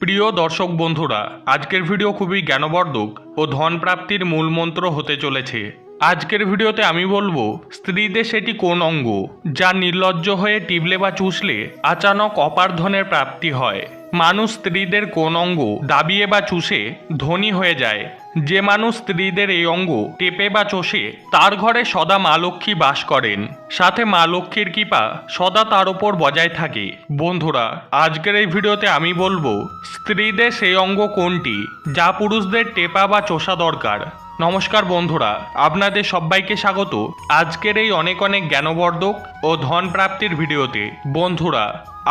প্রিয় দর্শক বন্ধুরা, আজকের ভিডিও খুবই জ্ঞানবর্ধক ও ধন প্রাপ্তির মূল মন্ত্র হতে চলেছে। আজকের ভিডিওতে আমি বলব, স্ত্রীদের সেটি কোন অঙ্গ, যা নির্লজ্জ হয়ে টিবলে বা চুষলে আচানক অপার ধনের প্রাপ্তি হয়। মানুষ স্ত্রীদের কোন অঙ্গ দাবিয়ে বা চুষে ধনী হয়ে যায়। যে মানুষ স্ত্রীদের এই অঙ্গ টেপে বা চষে, তার ঘরে সদা মা লক্ষ্মী বাস করেন। সাথে মা লক্ষ্মীর কৃপা সদা তার ওপর বজায় থাকে। বন্ধুরা, আজকের এই ভিডিওতে আমি বলব, স্ত্রীদের সেই অঙ্গ কোনটি, যা পুরুষদের টেপা বা চষা দরকার? নমস্কার বন্ধুরা, আপনাদের সবাইকে স্বাগত। আজকের এই অনেক অনেক জ্ঞানবর্ধক ও ধন প্রাপ্তির ভিডিওতে, বন্ধুরা,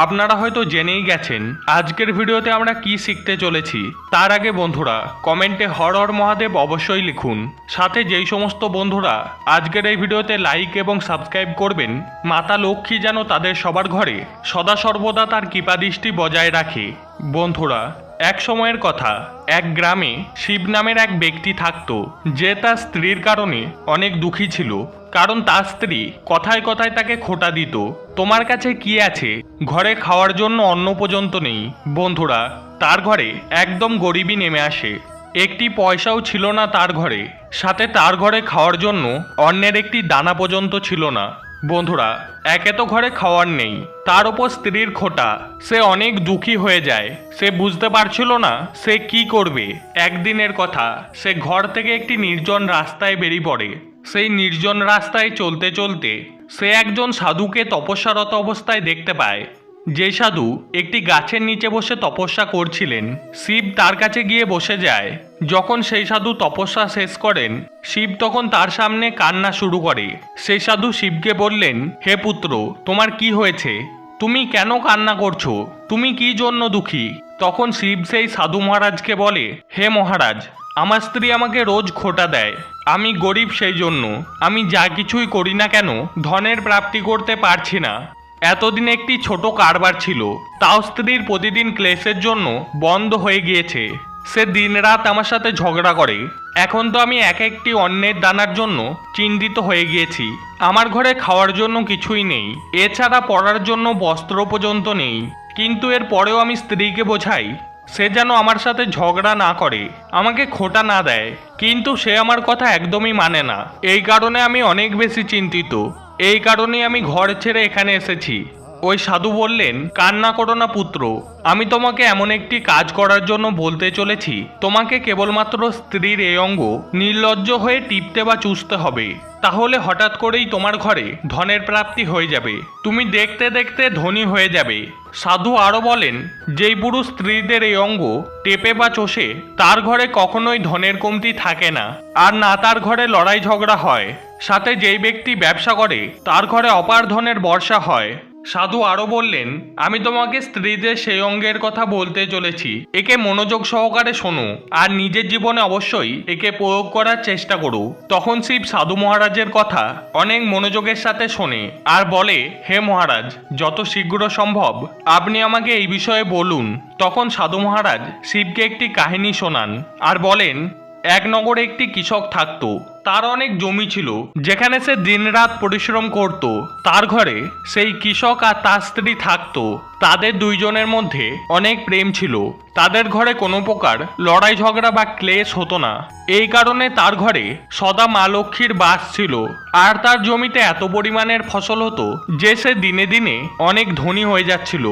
আপনারা হয়তো জেনেই গেছেন, আজকের ভিডিওতে আমরা কি শিখতে চলেছি। তার আগে বন্ধুরা, কমেন্টে হর হর মহাদেব অবশ্যই লিখুন। সাথে যেই সমস্ত বন্ধুরা আজকের এই ভিডিওতে লাইক এবং সাবস্ক্রাইব করবেন, মাতা লক্ষ্মী যেন তাদের সবার ঘরে সদা সর্বদা তার কৃপাদৃষ্টি বজায় রাখে। বন্ধুরা এক সময়ের কথা, এক গ্রামে শিব নামের এক ব্যক্তি থাকত, যে তার স্ত্রীর কারণে অনেক দুঃখী ছিল। কারণ তার স্ত্রী কথায় কথায় তাকে খোটা দিত, তোমার কাছে কি আছে? ঘরে খাওয়ার জন্য অন্ন পর্যন্ত নেই। বন্ধুরা, তার ঘরে একদম গরিবই নেমে আসে। একটি পয়সাও ছিল না তার ঘরে। সাথে তার ঘরে খাওয়ার জন্য অন্যের একটি দানা পর্যন্ত ছিল না। বন্ধুরা, একে তো ঘরে খাওয়ার নেই, তার ওপর স্ত্রীর খোটা। সে অনেক দুঃখী হয়ে যায়, সে বুঝতে পারছিল না সে কি করবে। একদিনের কথা, সে ঘর থেকে একটি নির্জন রাস্তায় বেরিয়ে পড়ে। সেই নির্জন রাস্তায় চলতে চলতে, সে একজন সাধুকে তপস্যারত অবস্থায় দেখতে পায়। যে সাধু একটি গাছের নিচে বসে তপস্যা করছিলেন, শিব তার কাছে গিয়ে বসে যায়। যখন সেই সাধু তপস্যা শেষ করেন, শিব তখন তার সামনে কান্না শুরু করে। সেই সাধু শিবকে বললেন, হে পুত্র, তোমার কি হয়েছে? তুমি কেন কান্না করছ? তুমি কি জন্য দুঃখী? তখন শিব সেই সাধু মহারাজকে বলে, হে মহারাজ, আমার স্ত্রী আমাকে রোজ খোটা দেয়। আমি গরিব সেই জন্য। আমি যা কিছুই করি না কেন, ধনের প্রাপ্তি করতে পারছি না। এতদিন একটি ছোট কারবার ছিল। তাও স্ত্রীর প্রতিদিন ক্লেশের জন্য বন্ধ হয়ে গিয়েছে। সে দিনরাত আমার সাথে ঝগড়া করে। এখন তো আমি এক একটি অন্যের দানার জন্য চিন্তিত হয়ে গিয়েছি। আমার ঘরে খাওয়ার জন্য কিছুই নেই। এছাড়া পড়ার জন্য বস্ত্র পর্যন্ত নেই। কিন্তু এর পরেও আমি স্ত্রীকে বোঝাই, সে যেন আমার সাথে ঝগড়া না করে, আমাকে খোটা না দেয়। কিন্তু সে আমার কথা একদমই মানে না। এই কারণে আমি অনেক বেশি চিন্তিত। এই কারণেই আমি ঘর ছেড়ে এখানে এসেছি। ওই সাধু বললেন, কান্না করো না পুত্র, আমি তোমাকে এমন একটি কাজ করার জন্য বলতে চলেছি। তোমাকে কেবলমাত্র স্ত্রীর এই অঙ্গ নির্লজ্জ হয়ে টিপতে বা চুষতে হবে। তাহলে হঠাৎ করেই তোমার ঘরে ধনের প্রাপ্তি হয়ে যাবে। তুমি দেখতে দেখতে ধনী হয়ে যাবে। সাধু আরও বলেন, যেই পুরুষ স্ত্রীদের এই অঙ্গ টেপে বা চষে, তার ঘরে কখনোই ধনের কমতি থাকে না। আর না তার ঘরে লড়াই ঝগড়া হয়। সাথে যেই ব্যক্তি ব্যবসা করে, তার ঘরে অপার ধনের বর্ষা হয়। সাধু আরও বললেন, আমি তোমাকে স্ত্রীদের সেই অঙ্গের কথা বলতে চলেছি। একে মনোযোগ সহকারে শোনো, আর নিজের জীবনে অবশ্যই একে প্রয়োগ করার চেষ্টা করো। তখন শিব সাধু মহারাজের কথা অনেক মনোযোগের সাথে শোনে, আর বলে, হে মহারাজ, যত শীঘ্র সম্ভব আপনি আমাকে এই বিষয়ে বলুন। তখন সাধু মহারাজ শিবকে একটি কাহিনী শোনান, আর বলেন, এক নগরে একটি কৃষক থাকতো তার অনেক জমি ছিল, যেখানে সে দিনরাত পরিশ্রম করত। তার ঘরে সেই কৃষক আর তার স্ত্রী থাকতো। তাদের দুইজনের মধ্যে অনেক প্রেম ছিল। তাদের ঘরে কোনো প্রকার লড়াই ঝগড়া বা ক্লেশ হতো না। এই কারণে তার ঘরে সদা মা লক্ষ্মীর বাস ছিল। আর তার জমিতে এত পরিমাণের ফসল হতো যে সে দিনে দিনে অনেক ধনী হয়ে যাচ্ছিল।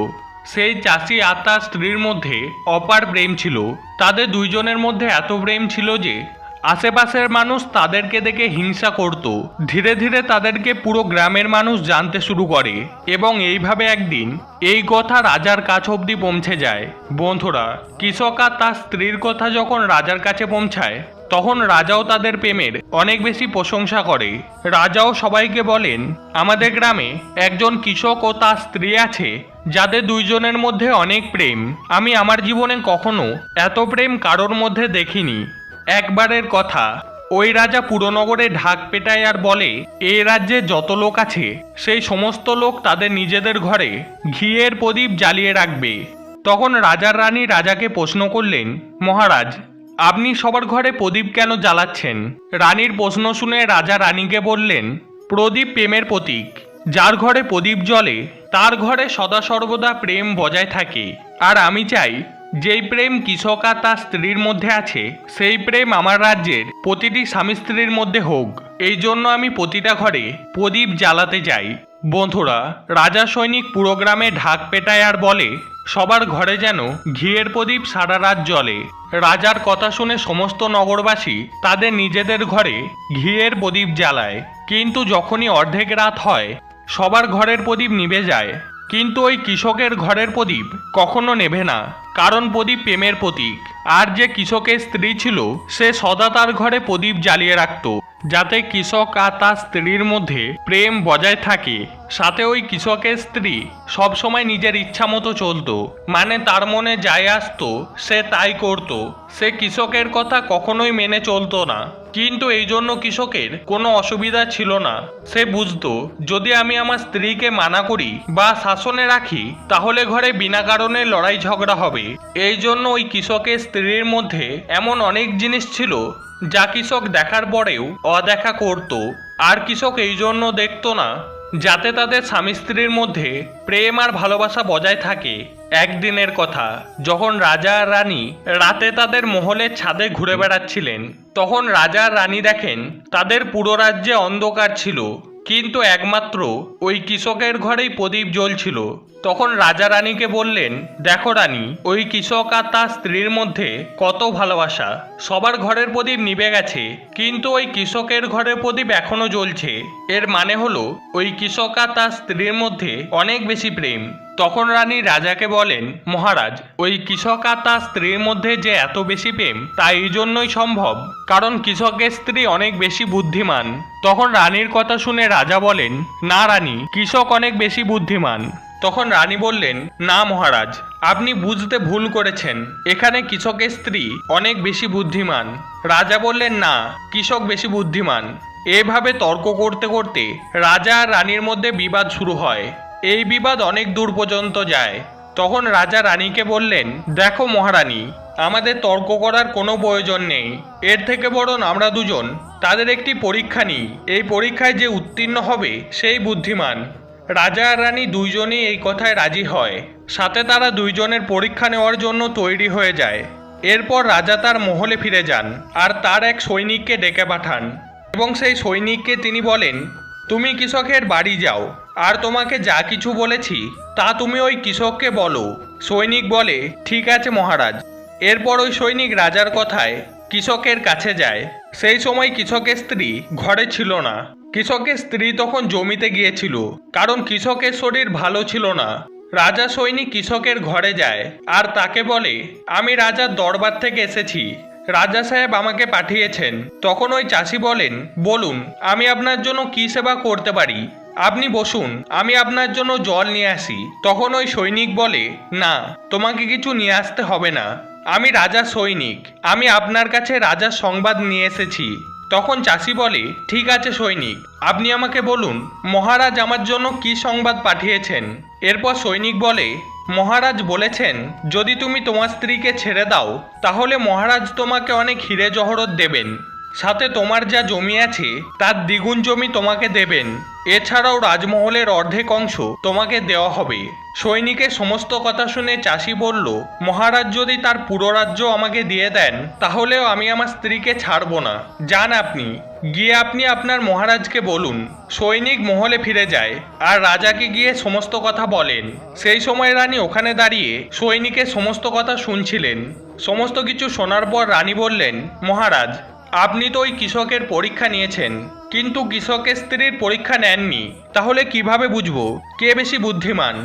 সেই চাষি আর তার স্ত্রীর মধ্যে অপার প্রেম ছিল। তাদের দুইজনের মধ্যে এত প্রেম ছিল যে আশেপাশের মানুষ তাদেরকে দেখে হিংসা করত। ধীরে ধীরে তাদেরকে পুরো গ্রামের মানুষ জানতে শুরু করে এবং এইভাবে একদিন এই কথা রাজার কাছ অবধি পৌঁছে যায়। বন্ধুরা কৃষক আর তার স্ত্রীর কথা যখন রাজার কাছে পৌঁছায়, তখন রাজাও তাদের প্রেমের অনেক বেশি প্রশংসা করে। রাজাও সবাইকে বলেন, আমাদের গ্রামে একজন কৃষক ও তার স্ত্রী আছে, যাদের দুইজনের মধ্যে অনেক প্রেম। আমি আমার জীবনে কখনো এত প্রেম কারোর মধ্যে দেখিনি। একবারের কথা, ওই রাজা পুরনগরে ঢাক পেটায় আর বলে, এ রাজ্যে যত লোক আছে, সেই সমস্ত লোক তাদের নিজেদের ঘরে ঘিয়ের প্রদীপ জ্বালিয়ে রাখবে। তখন রাজার রানী রাজাকে প্রশ্ন করলেন, মহারাজ, আপনি সবার ঘরে প্রদীপ কেন জ্বালাচ্ছেন? রানীর প্রশ্ন শুনে রাজা রানীকে বললেন, প্রদীপ প্রেমের প্রতীক। যার ঘরে প্রদীপ জ্বলে, তার ঘরে সদা সর্বদা প্রেম বজায় থাকে। আর আমি চাই যেই প্রেম কৃষক আর তার স্ত্রীর মধ্যে আছে, সেই প্রেম আমার রাজ্যের প্রতিটি স্বামী স্ত্রীর মধ্যে হোক। এই জন্য আমি প্রতিটা ঘরে প্রদীপ জ্বালাতে যাই। বন্ধুরা, রাজা সৈনিক পুরো গ্রামে ঢাক পেটায় আর বলে, সবার ঘরে যেন ঘিয়ের প্রদীপ সারা রাত জ্বলে। রাজার কথা শুনে সমস্ত নগরবাসী তাদের নিজেদের ঘরে ঘিয়ের প্রদীপ জ্বালায়। কিন্তু যখনই অর্ধেক রাত হয়, সবার ঘরের প্রদীপ নিভে যায়। কিন্তু ওই কৃষকের ঘরের প্রদীপ কখনো নেভে না, কারণ প্রদীপ প্রেমের প্রতীক। আর যে কৃষকের স্ত্রী ছিল, সে সদা তার ঘরে প্রদীপ জ্বালিয়ে রাখত। যাতে কৃষক আর তার স্ত্রীর মধ্যে প্রেম বজায় থাকে। সাথে ওই কৃষকের স্ত্রী সবসময় নিজের ইচ্ছা মতো চলতো। মানে তার মনে যাই আসতো, সে তাই করত। সে কৃষকের কথা কখনোই মেনে চলতো না। কিন্তু এই জন্য কৃষকের কোনো অসুবিধা ছিল না। সে বুঝতো, যদি আমি আমার স্ত্রীকে মানা করি বা শাসনে রাখি, তাহলে ঘরে বিনা কারণে লড়াই ঝগড়া হবে। এই জন্য ওই কৃষকের স্ত্রীর মধ্যে এমন অনেক জিনিস ছিল যা কৃষক দেখার পরেও অদেখা করত, আর কৃষক এই জন্য দেখত না, যাতে তাদের স্বামী স্ত্রীর মধ্যে প্রেম আর ভালোবাসা বজায় থাকে। একদিনের কথা, যখন রাজা আর রানী রাতে তাদের মহলের ছাদে ঘুরে বেড়াচ্ছিলেন, তখন রাজা আর রানী দেখেন তাদের পুরো রাজ্যে অন্ধকার ছিল। কিন্তু একমাত্র ওই কৃষকের ঘরেই প্রদীপ জ্বলছিল। তখন রাজা রানীকে বললেন, দেখো রানী, ওই কৃষক আর তার স্ত্রীর মধ্যে কত ভালোবাসা। সবার ঘরের প্রদীপ নিভে গেছে, কিন্তু ওই কৃষকের ঘরের প্রদীপ এখনও জ্বলছে। এর মানে হলো, ওই কৃষক আর তার স্ত্রীর মধ্যে অনেক বেশি প্রেম। তখন রানী রাজাকে বলেন, মহারাজ, ওই কৃষক আর তার স্ত্রীর মধ্যে যে এত বেশি প্রেম, তা এই জন্যই সম্ভব। কারণ কৃষকের স্ত্রী অনেক বেশি বুদ্ধিমান। তখন রানীর কথা শুনে রাজা বলেন, না রানী, কৃষক অনেক বেশি বুদ্ধিমান। তখন রানী বললেন, না মহারাজ, আপনি বুঝতে ভুল করেছেন। এখানে কৃষকের স্ত্রী অনেক বেশি বুদ্ধিমান। রাজা বললেন, না, কৃষক বেশি বুদ্ধিমান। এভাবে তর্ক করতে করতে রাজা আর রানীর মধ্যে বিবাদ শুরু হয়। এই বিবাদ অনেক দূর পর্যন্ত যায়। তখন রাজা রানীকে বললেন, দেখো মহারানী, আমাদের তর্ক করার কোনো প্রয়োজন নেই। এর থেকে বরং আমরা দুজন, তাদের একটি পরীক্ষা নিই। এই পরীক্ষায় যে উত্তীর্ণ হবে, সেই বুদ্ধিমান রাজা আর রানী দুইজনেই এই কথায় রাজি হয়। সাথে তারা দুইজনের পরীক্ষা নেওয়ার জন্য তৈরি হয়ে যায়। এরপর রাজা তার মহলে ফিরে যান আর তার এক সৈনিককে ডেকে পাঠান। এবং সেই সৈনিককে তিনি বলেন, তুমি কৃষকের বাড়ি যাও। আর তোমাকে যা কিছু বলেছি, তা তুমি ওই কৃষককে বলো। সৈনিক বলে, ঠিক আছে মহারাজ। এরপর ওই সৈনিক রাজার কথায় কৃষকের কাছে যায়। সেই সময় কৃষকের স্ত্রী ঘরে ছিল না। কৃষকের স্ত্রী তখন জমিতে গিয়েছিল, কারণ কৃষকের শরীর ভালো ছিল না। রাজা সৈনিক কৃষকের ঘরে যায় আর তাকে বলে, আমি রাজার দরবার থেকে এসেছি। রাজা সাহেব আমাকে পাঠিয়েছেন। তখন ওই চাষি বলেন, বলুন, আমি আপনার জন্য কি সেবা করতে পারি? আপনি বসুন, আমি আপনার জন্য জল নিয়ে আসি। তখন ওই সৈনিক বলে, না, তোমাকে কিছু নিয়ে আসতে হবে না। আমি রাজা সৈনিক, আমি আপনার কাছে রাজার সংবাদ নিয়ে এসেছি। তখন চাষি বলে, ঠিক আছে সৈনিক, আপনি আমাকে বলুন, মহারাজ আমার জন্য কি সংবাদ পাঠিয়েছেন? এরপর সৈনিক বলে, মহারাজ বলেছেন, যদি তুমি তোমার স্ত্রীকে ছেড়ে দাও, তাহলে মহারাজ তোমাকে অনেক হিরে জহরত দেবেন। সাথে তোমার যা জমি আছে, তার দ্বিগুণ জমি তোমাকে দেবেন। এছাড়াও রাজমহলের অর্ধেক অংশ তোমাকে দেওয়া হবে। সৈনিকের সমস্ত কথা শুনে চাষি বলল, মহারাজ যদি তার পুরো রাজ্য আমাকে দিয়ে দেন, তাহলেও আমি আমার স্ত্রীকে ছাড়বো না। যান আপনি, গিয়ে আপনি আপনার মহারাজকে বলুন। সৈনিক মহলে ফিরে যায় আর রাজাকে গিয়ে সমস্ত কথা বলেন। সেই সময় রানী ওখানে দাঁড়িয়ে সৈনিকের সমস্ত কথা শুনছিলেন। সমস্ত কিছু শোনার পর রানী বললেন, মহারাজ আপনি তো ওই কৃষকের পরীক্ষা নিয়েছেন, কিন্তু কৃষকের স্ত্রীর পরীক্ষা নেননি, তাহলে কীভাবে বুঝব? কে বেশি বুদ্ধিমান?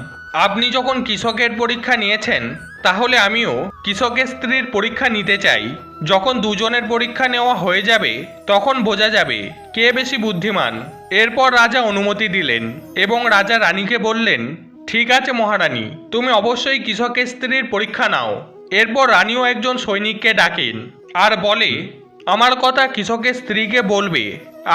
আপনি যখন কৃষকের পরীক্ষা নিয়েছেন, তাহলে আমিও কৃষকের স্ত্রীর পরীক্ষা নিতে চাই। যখন দুজনের পরীক্ষা নেওয়া হয়ে যাবে, তখন বোঝা যাবে কে বেশি বুদ্ধিমান। এরপর রাজা অনুমতি দিলেন, এবং রাজা রানীকে বললেন, ঠিক আছে মহারানী, তুমি অবশ্যই কৃষকের স্ত্রীর পরীক্ষা নাও। এরপর রানীও একজন সৈনিককে ডাকেন, আর বলে আমার কথা কৃষকের স্ত্রীকে বলবে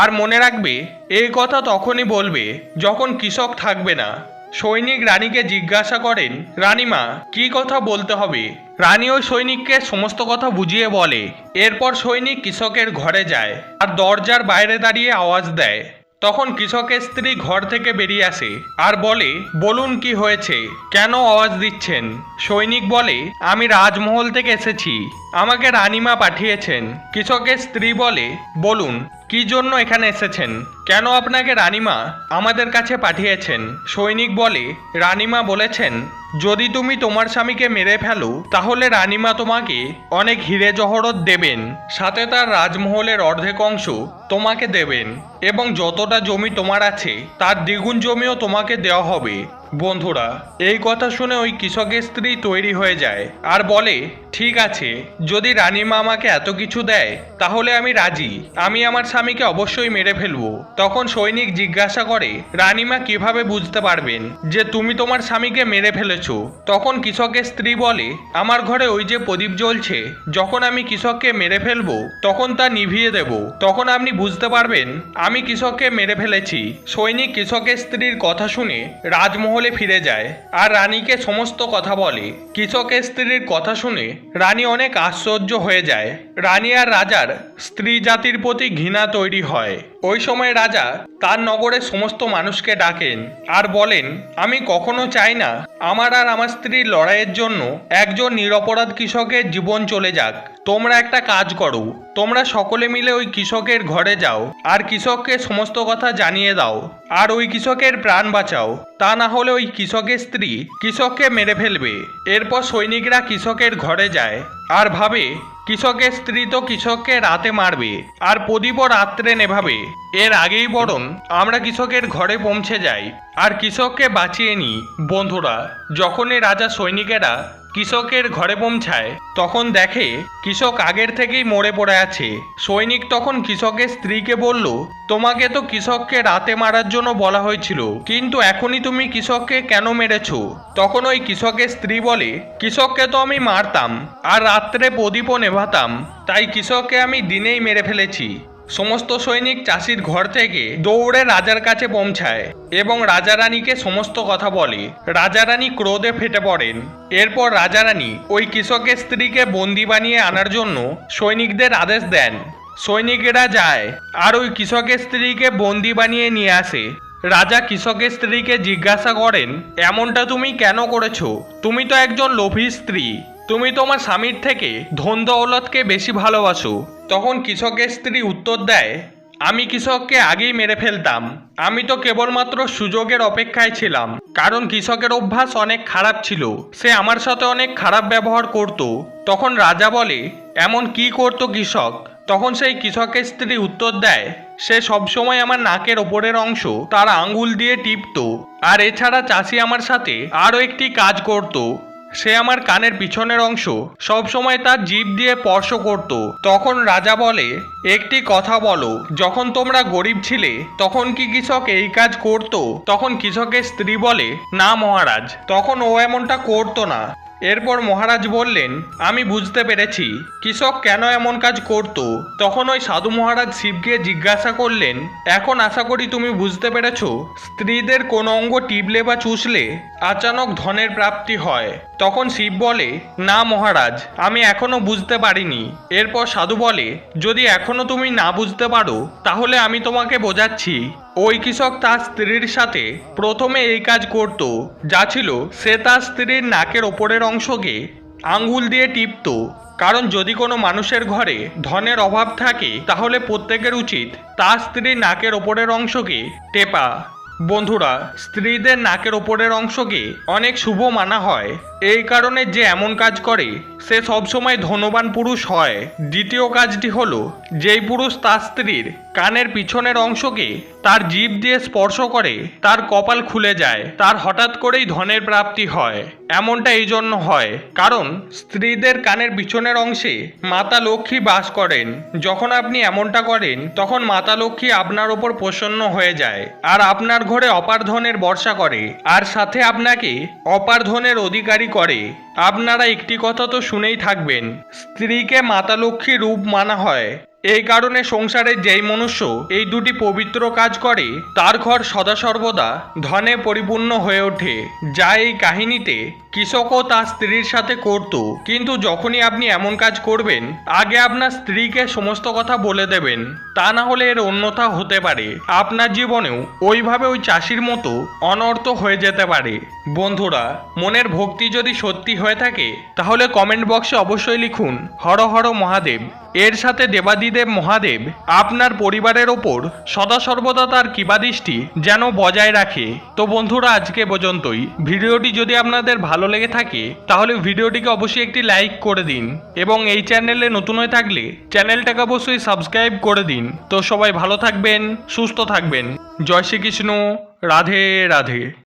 আর মনে রাখবে, এই কথা তখনই বলবে যখন কৃষক থাকবে না। সৈনিক রানীকে জিজ্ঞাসা করেন, রানীমা, কি কথা বলতে হবে? রানী ওই সৈনিককে সমস্ত কথা বুঝিয়ে বলে। এরপর সৈনিক কৃষকের ঘরে যায় আর দরজার বাইরে দাঁড়িয়ে আওয়াজ দেয়। তখন কৃষকের স্ত্রী ঘর থেকে বেরিয়ে আসে আর বলে, বলুন কি হয়েছে? কেন আওয়াজ দিচ্ছেন? সৈনিক বলে, আমি রাজমহল থেকে এসেছি। আমাকে রানিমা পাঠিয়েছেন। কৃষকের স্ত্রী বলে, বলুন কি জন্য এখানে এসেছেন? কেন আপনাকে রানিমা আমাদের কাছে পাঠিয়েছেন? সৈনিক বলে, রানিমা বলেছেন, যদি তুমি তোমার স্বামীকে মেরে ফেলো, তাহলে রানিমা তোমাকে অনেক হিরে জহরত দেবেন। সাথে তার রাজমহলের অর্ধেক অংশ তোমাকে দেবেন এবং যতটা জমি তোমার আছে, তার দ্বিগুণ জমিও তোমাকে দেওয়া হবে। বন্ধুরা, এই কথা শুনে ওই কৃষকের স্ত্রী তৈরি হয়ে যায় আর বলে, ঠিক আছে, যদি রানীমা আমাকে এত কিছু দেয়, তাহলে আমি রাজি। আমি আমার স্বামীকে অবশ্যই মেরে ফেলব। তখন সৈনিক জিজ্ঞাসা করে, রানীমা কীভাবে বুঝতে পারবেন যে তুমি তোমার স্বামীকে মেরে ফেলেছো? তখন কৃষকের স্ত্রী বলে, আমার ঘরে ওই যে প্রদীপ জ্বলছে, যখন আমি কৃষককে মেরে ফেলব, তখন তা নিভিয়ে দেব। তখন আপনি বুঝতে পারবেন, আমি কৃষককে মেরে ফেলেছি। সৈনিক কৃষকের স্ত্রীর কথা শুনে রাজমহলে ফিরে যায়। আর রানীকে সমস্ত কথা বলে। কৃষকের স্ত্রীর কথা শুনে রানী অনেক আশ্চর্য হয়ে যায়। রানী আর রাজার স্ত্রী জাতির প্রতি ঘৃণা তৈরি হয়। ওই সময় রাজা তার নগরের সমস্ত মানুষকে ডাকেন আর বলেন, আমি কখনো চাই না আমার আর আমার স্ত্রীর লড়াইয়ের জন্য একজন নিরপরাধ কৃষকের জীবন চলে যাক। তোমরা একটা কাজ করো তোমরা সকলে মিলে ওই কৃষকের ঘরে যাও, আর কৃষককে সমস্ত কথা জানিয়ে দাও, আর ওই কৃষকের প্রাণ বাঁচাও। তা না হলে ওই কৃষকের স্ত্রী কৃষককে মেরে ফেলবে। এরপর সৈনিকরা কৃষকের ঘরে যায়, আর ভাবে, কৃষকের স্ত্রী তো কৃষককে রাতে মারবে, আর প্রদীপও রাত্রে নেভাবে। এর আগেই বরং আমরা কৃষকের ঘরে পৌঁছে যাই, আর কৃষককে বাঁচিয়ে নিই। বন্ধুরা, যখনই রাজা সৈনিকেরা কৃষকের ঘরে পৌঁছায়, তখন দেখে কৃষক আগের থেকেই মরে পড়ে আছে। সৈনিক তখন কৃষকের স্ত্রীকে বলল, তোমাকে তো কৃষককে রাতে মারার জন্য বলা হয়েছিল, কিন্তু এখনই তুমি কৃষককে কেন মেরেছো? তখন ওই কৃষকের স্ত্রী বলে, কৃষককে তো আমি মারতাম, আর রাত্রে প্রদীপও নেভাতাম, তাই কৃষককে আমি দিনেই মেরে ফেলেছি। সমস্ত সৈনিক চাষির ঘর থেকে দৌড়ে রাজার কাছে পৌঁছায় এবং রাজা রানীকে সমস্ত কথা বলে। রাজা রানী ক্রোধে ফেটে পড়েন। এরপর রাজা রানী ওই কৃষকের স্ত্রীকে বন্দি বানিয়ে আনার জন্য সৈনিকদের আদেশ দেন। সৈনিকেরা যায় আর ওই কৃষকের স্ত্রীকে বন্দি বানিয়ে নিয়ে আসে। রাজা কৃষকের স্ত্রীকে জিজ্ঞাসা করেন, এমনটা তুমি কেন করেছ? তুমি তো একজন লোভী স্ত্রী। তুমি তোমার স্বামীর থেকে ধন দৌলতকে বেশি ভালোবাসো। তখন কৃষকের স্ত্রী উত্তর দেয়, আমি কৃষককে আগেই মেরে ফেলতাম। আমি তো কেবলমাত্র সুযোগের অপেক্ষায় ছিলাম। কারণ কৃষকের অভ্যাস অনেক খারাপ ছিল। সে আমার সাথে অনেক খারাপ ব্যবহার করত। তখন রাজা বলে, এমন কি করত কৃষক? তখন সেই কৃষকের স্ত্রী উত্তর দেয়, সে সবসময় আমার নাকের ওপরের অংশ তার আঙ্গুল দিয়ে টিপত। আর এছাড়া চাষি আমার সাথে আরও একটি কাজ করত। সে আমার কানের পিছনের অংশ সব সময় তার জিভ দিয়ে স্পর্শ করত। তখন রাজা বলে, একটি কথা বলো, যখন তোমরা গরিব ছিলে, তখন কি কৃষক এই কাজ করত? তখন কৃষকের স্ত্রী বলে, না মহারাজ, তখন ও এমনটা করতো না। এরপর মহারাজ বললেন, আমি বুঝতে পেরেছি, কৃষক কেন এমন কাজ করত? তখন ওই সাধু মহারাজ শিবকে জিজ্ঞাসা করলেন, এখন আশা করি তুমি বুঝতে পেরেছ, স্ত্রীদের কোন অঙ্গ টিপলে বা চুষলে আচানক ধনের প্রাপ্তি হয়। তখন শিব বলে, না মহারাজ, আমি এখনও বুঝতে পারিনি। এরপর সাধু বলে, যদি এখনও তুমি না বুঝতে পারো, তাহলে আমি তোমাকে বোঝাচ্ছি। ওই কৃষক তার স্ত্রীর সাথে প্রথমে এই কাজ করত। যা ছিল, সে তার স্ত্রীর নাকের ওপরের অংশকে আঙ্গুল দিয়ে টিপত। কারণ যদি কোনো মানুষের ঘরে ধনের অভাব থাকে, তাহলে প্রত্যেকের উচিত তার স্ত্রীর নাকের ওপরের অংশকে টেপা। বন্ধুরা, স্ত্রীদের নাকের ওপরের অংশকে অনেক শুভ মানা হয়। এই কারণে যে এমন কাজ করে, সে সবসময় ধনবান পুরুষ হয়। দ্বিতীয় কাজটি হলো, যেই পুরুষ তার স্ত্রীর কানের পিছনের অংশকে তার জীব দিয়ে স্পর্শ করে, তার কপাল খুলে যায়, তার হঠাৎ করেই ধনের প্রাপ্তি হয়। এমনটা এই জন্য হয়, কারণ স্ত্রীদের কানের পিছনের অংশে মাতা লক্ষ্মী বাস করেন। যখন আপনি এমনটা করেন, তখন মাতা লক্ষ্মী আপনার ওপর প্রসন্ন হয়ে যায়, আর আপনার ঘরে অপার ধনের বর্ষা করে, আর সাথে আপনাকে অপার ধনের অধিকারী করে আপনারা একটি কথা তো শুনেই থাকবেন স্ত্রীকে মাতালক্ষ্মী রূপ মানা হয়। এই কারণে সংসারের যেই মনুষ্য এই দুটি পবিত্র কাজ করে, তার ঘর সদা সর্বদা ধনে পরিপূর্ণ হয়ে ওঠে। যা এই কাহিনীতে কৃষকও তার স্ত্রীর সাথে করত। কিন্তু যখনই আপনি এমন কাজ করবেন, আগে আপনার স্ত্রীকে সমস্ত কথা বলে দেবেন। তা না হলে এর অন্যথা হতে পারে। আপনার জীবনেও ওইভাবে ওই চাষির মতো অনর্থ হয়ে যেতে পারে। বন্ধুরা, মনের ভক্তি যদি সত্যি হয়ে থাকে, তাহলে কমেন্ট বক্সে অবশ্যই লিখুন, হর হর মহাদেব। এর সাথে দেবাদিদেব মহাদেব আপনার পরিবারের ওপর সদা সর্বদা তার কৃপাদৃষ্টি যেন বজায় রাখে। তো বন্ধুরা, আজকে পর্যন্তই। ভিডিওটি যদি আপনাদের ভালো লেগে থাকে, তাহলে ভিডিওটিকে অবশ্যই একটি লাইক করে দিন এবং এই চ্যানেলে নতুন হয়ে থাকলে চ্যানেলটাকে অবশ্যই সাবস্ক্রাইব করে দিন। তো সবাই ভালো থাকবেন, সুস্থ থাকবেন। জয় শ্রীকৃষ্ণ। রাধে রাধে।